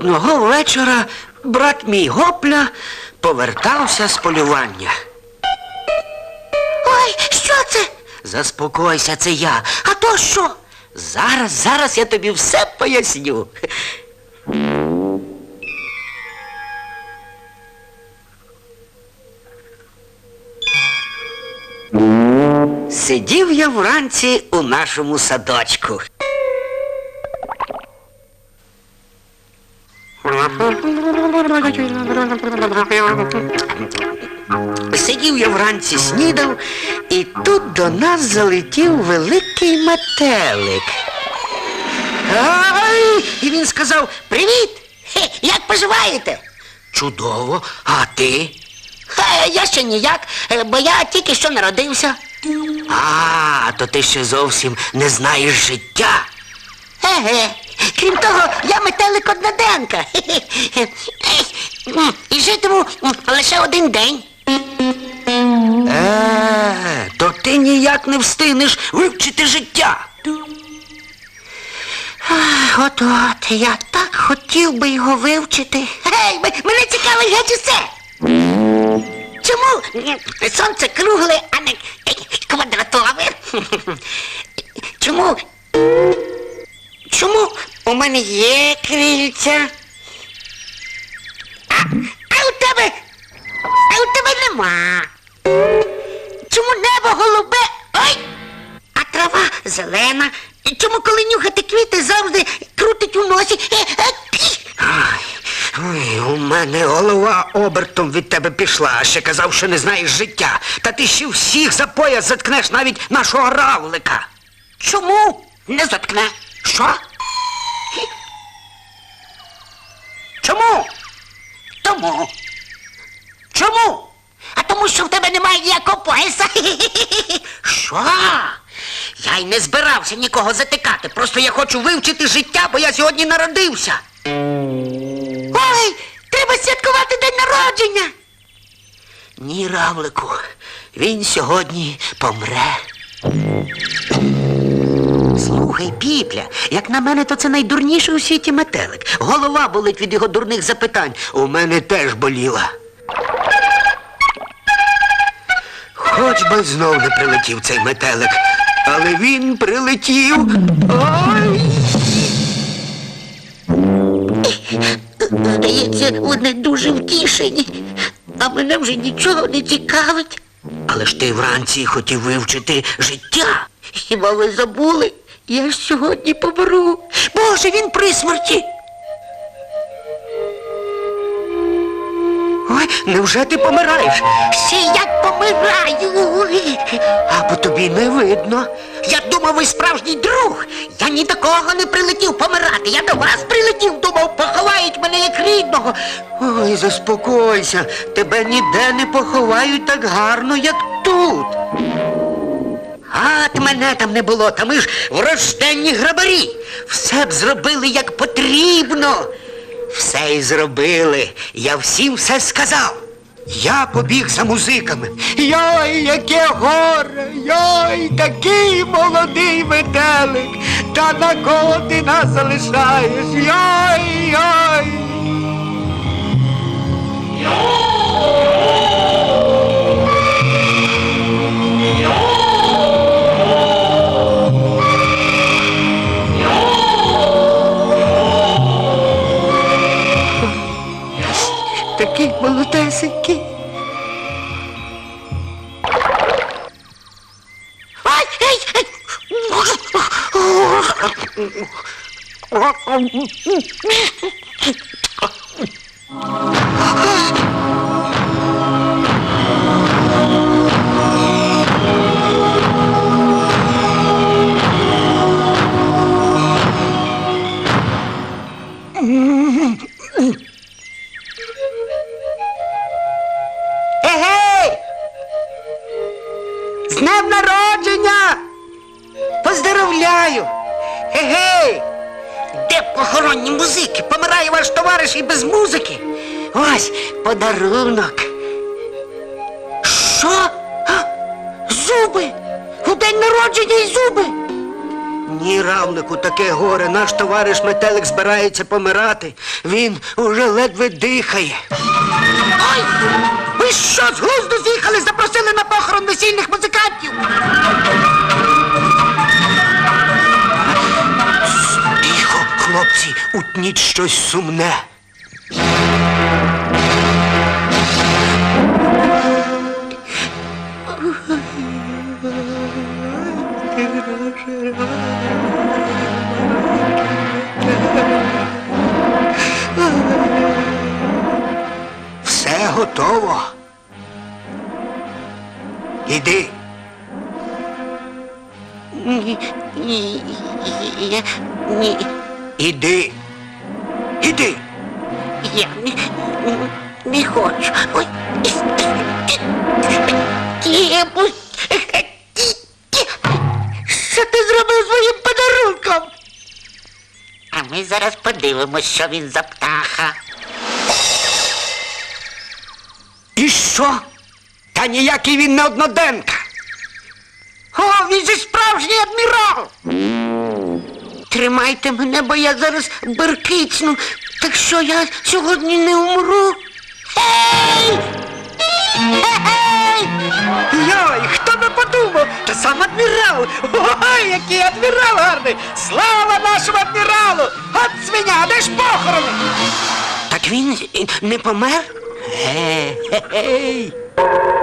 Одного вечора брат мій Гопля повертався з полювання. Ой, що це? Заспокойся, це я. А то що? Зараз, зараз я тобі все поясню. Сидів я вранці у нашому садочку. Сидів я вранці снідав, і тут до нас залетів великий метелик. Ай! І він сказав Привіт! Хе, як поживаєте? Чудово, а ти? Хе, я ще ніяк, е, бо я тільки що народився. А, то ти ще зовсім не знаєш життя. Еге. Крім того, я метелик одноденка. І житиму лише один день. Е, то ти ніяк не встигнеш вивчити життя. От от, я так хотів би його вивчити. Гей, мене цікавить геть усе. Чому сонце кругле, а не квадратове? Чому? Чому у мене є крильця? А, а у тебе? А у тебе нема. Чому небо голубе? Ой! А трава зелена. І Чому коли нюхати квіти завжди крутить у носі? Е, е! Ой, у мене голова обертом від тебе пішла, а ще казав, що не знаєш життя. Та ти ще всіх за пояс заткнеш навіть нашого равлика. Чому не заткне? Що? Чому? Тому. Чому? А тому, що в тебе немає ніякого пояса. Що? Я й не збирався нікого затикати. Просто я хочу вивчити життя, бо я сьогодні народився. Ой, треба святкувати день народження. Ні, равлику, він сьогодні помре. Слухай, піпля, як на мене, то це найдурніший у світі метелик. Голова болить від його дурних запитань. У мене теж боліла. Хоч би знов не прилетів цей метелик, але він прилетів. Ой! Здається, вони дуже втішені, а мене вже нічого не цікавить. Але ж ти вранці хотів вивчити життя. Хіба ви забули? Я сьогодні помру. Боже, він при смерті. Ой, невже ти помираєш? Ще як помираю. А по тобі не видно. Я думав, ви справжній друг. Я ні до кого не прилетів помирати. Я до вас прилетів, думав, поховають мене як рідного. Ой, заспокойся, тебе ніде не поховають так гарно, як тут. От мене там не було, та ми ж врожденні грабарі. Все б зробили як потрібно. Все й зробили. Я всім все сказав. Я побіг за музиками. Йой, яке горе! Йой, такий молодий метелик! Та на кого ти нас залишаєш? Йой! Такий молодесенький. Ай, ей, ей. Егей! З днем народження! Поздоровляю! Егей! Де похоронні музики? Помирає ваш товариш і без музики. Ось подарунок. Що? А, Зуби! У день народження і зуби! Ні, равлику таке горе. Наш товариш метелик збирається помирати. Він уже ледве дихає. Ой! Що, з глузду з'їхали, запросили на похорон весільних музикантів? Тихо, хлопці, утніть щось сумне. Все готово. Іди. Ні, ні, я, ні, Іди. Іди. я не, не хочу. Ой. Тіпу. Що ти зробив своїм подарунком? А ми зараз подивимось, що він за птаха. І що? Та ніякий він не одноденка. О, він же справжній адмірал. Тримайте мене, бо я зараз беркицну, так що я сьогодні не умру. Ей! Ей! Йой, хто би подумав? Та сам адмірал. Ой, який адмірал гарний! Слава нашому адміралу! От свиня, де ж похорони? Так він не помер? Ге-гей. Що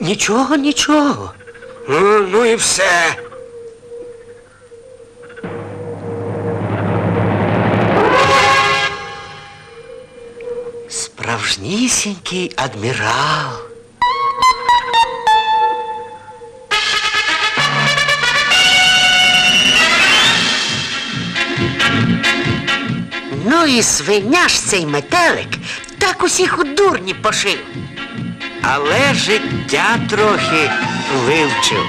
Нічого, нічого. Ну, ну і все. Справжнісінький адмірал. Ну і свиня ж цей метелик так усіх у дурні пошив. Але життя трохи вивчив.